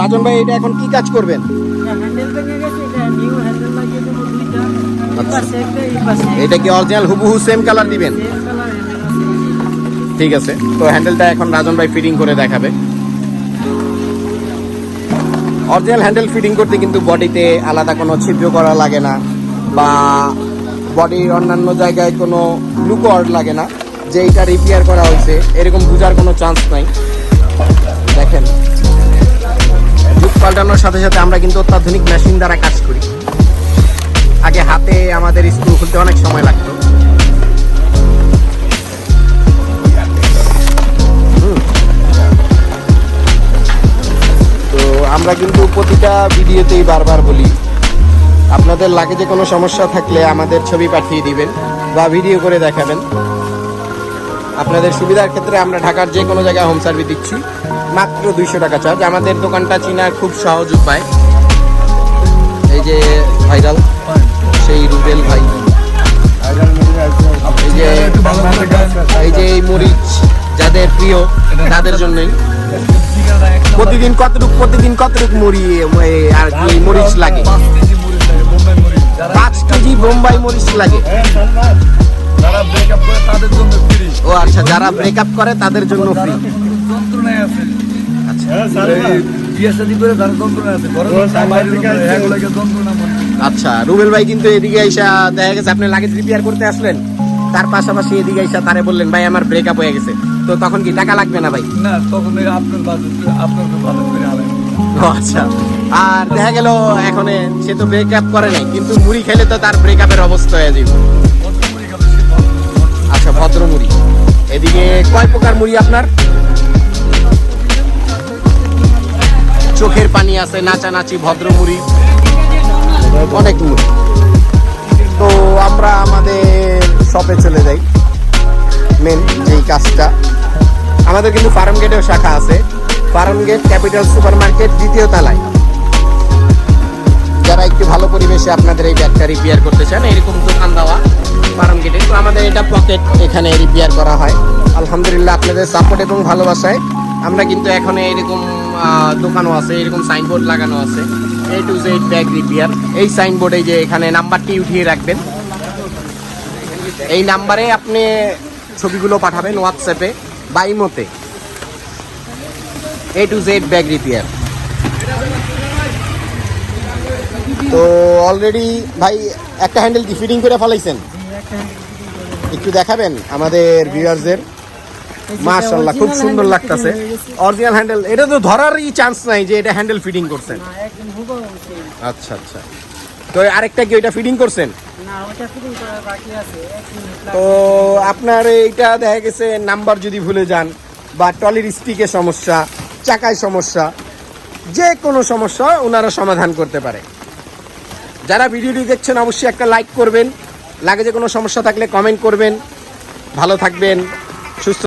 রাজন ভাই এটা এখন কি কাজ করবেন? এটা আচ্ছা। কি অরিজিনাল হুবহু সেম কালার দিবেন? ঠিক আছে। তো হ্যান্ডেলটা এখন রাজন ভাই ফিটিং করে দেখাবে। অরিজিনাল হ্যান্ডেল ফিটিং করতে কিন্তু বডিতে আলাদা কোনো ছিদ্র করা লাগে না বা বডির অন্যান্য জায়গায় কোনো লুকোয়ার্ড লাগে না। যে এটা রিপেয়ার করা হয়েছে এরকম বোঝার কোনো চান্স নাই। দেখেন। পাল্টানোর সাথে সাথে আমরা কিন্তু অত্যাধুনিক মেশিন দ্বারা কাজ করি। আগে হাতে আমাদের স্ক্রু খুলতে অনেক সময় লাগতো। তো আমরা কিন্তু প্রতিটা ভিডিওতেই বারবার বলি, আপনাদের লাগে যে কোনো সমস্যা থাকলে আমাদের ছবি পাঠিয়ে দিবেন বা ভিডিও করে দেখাবেন। আপনাদের সুবিধার ক্ষেত্রে আমরা ঢাকার যে কোনো জায়গায় হোম সার্ভিস দিচ্ছি। মাত্র দুইশো টাকা চার্জ আমাদের দোকানটা চিনার খুব সহজ উপায়। এই যে ভাইরাল সেই রুবেল ভাই। এই যে এই যে এই মরিচ, যাদের প্রিয়, তাদের জন্যই। প্রতিদিন কতটুক প্রতিদিন কতটুক মুড়ি আর কি মরিচ লাগে? পাঁচ কেজি বোম্বাই মরিচ লাগে। ও আচ্ছা যারা ব্রেকআপ করে তাদের জন্য ফ্রি যন্ত্রণায় আছে। আচ্ছা। হয়। আচ্ছা রুবেল ভাই কিন্তু এদিকে আইসা দেখা গেছে আপনি লাগেজ রিপেয়ার করতে আসলেন। তার পাশাপাশি এদিকে আইসা তারে বললেন ভাই আমার ব্রেকআপ হয়ে গেছে। তো তখন কি টাকা লাগবে না ভাই? না তখন আপনার বাজেট আপনার করে আচ্ছা। আর দেখা গেল এখন সে তো ব্রেকআপ করে নাই কিন্তু মুড়ি খেলে তো তার ব্রেকআপের অবস্থা হয়ে যাবে আচ্ছা ভদ্র মুড়ি এদিকে কয় প্রকার মুড়ি আপনার? চোখের পানি আছে, নাচানাচি ভদ্র মুড়ি অনেক মুড়ি। তো আমরা আমাদের শপে চলে যাই মেন যেই কাজটা। আমাদের কিন্তু ফার্ম গেটেও শাখা আছে। Farm gate, capital super market দ্বিতীয় তলায়। যারা একটু ভালো পরিবেশে আপনাদের এই ব্যাগটা রিপেয়ার করতে চান, এরকম দোকান দেওয়া। আমাদের এটা পকেট এখানে রিপেয়ার করা হয়। আলহামদুলিল্লাহ আপনাদের সাপোর্ট এবং ভালোবাসায়। আমরা কিন্তু এখন এরকম দোকানও আছে এরকম সাইনবোর্ড লাগানো আছে। A to Z bag repair এই সাইনবোর্ডে যে এখানে নাম্বারটি উঠিয়ে রাখবেন। এই নাম্বারে আপনি ছবিগুলো পাঠাবেন হোয়াটসঅ্যাপে বা ইমোতে A. To Z bag repair তো অলরেডি ভাই, একটা হ্যান্ডেল কি ফিটিং করে ফেলাইছেন? একটা দেখাবেন আমাদের ভিউয়ারদের মাশাআল্লাহ খুব সুন্দর লাগতাছে। অরিজিনাল হ্যান্ডেল এটা তো ধরারই চান্স নাই যে এটা হ্যান্ডেল ফিটিং করছেন। না একদম হুবহু আচ্ছা আচ্ছা। তো আরেকটা কি ওইটা ফিটিং করছেন? না ওটা ফিটিং করা বাকি আছে তো আপনার এইটা দেখা গেছে নাম্বার যদি ভুলে যান বা টলির স্টিকের সমস্যা চাকায় সমস্যা যে কোনো সমস্যা ওনারা সমাধান করতে পারে। যারা ভিডিওটি দেখছেন অবশ্যই একটা লাইক করবেন। লাগে যে কোনো সমস্যা থাকলে কমেন্ট করবেন। ভালো থাকবেন সুস্থ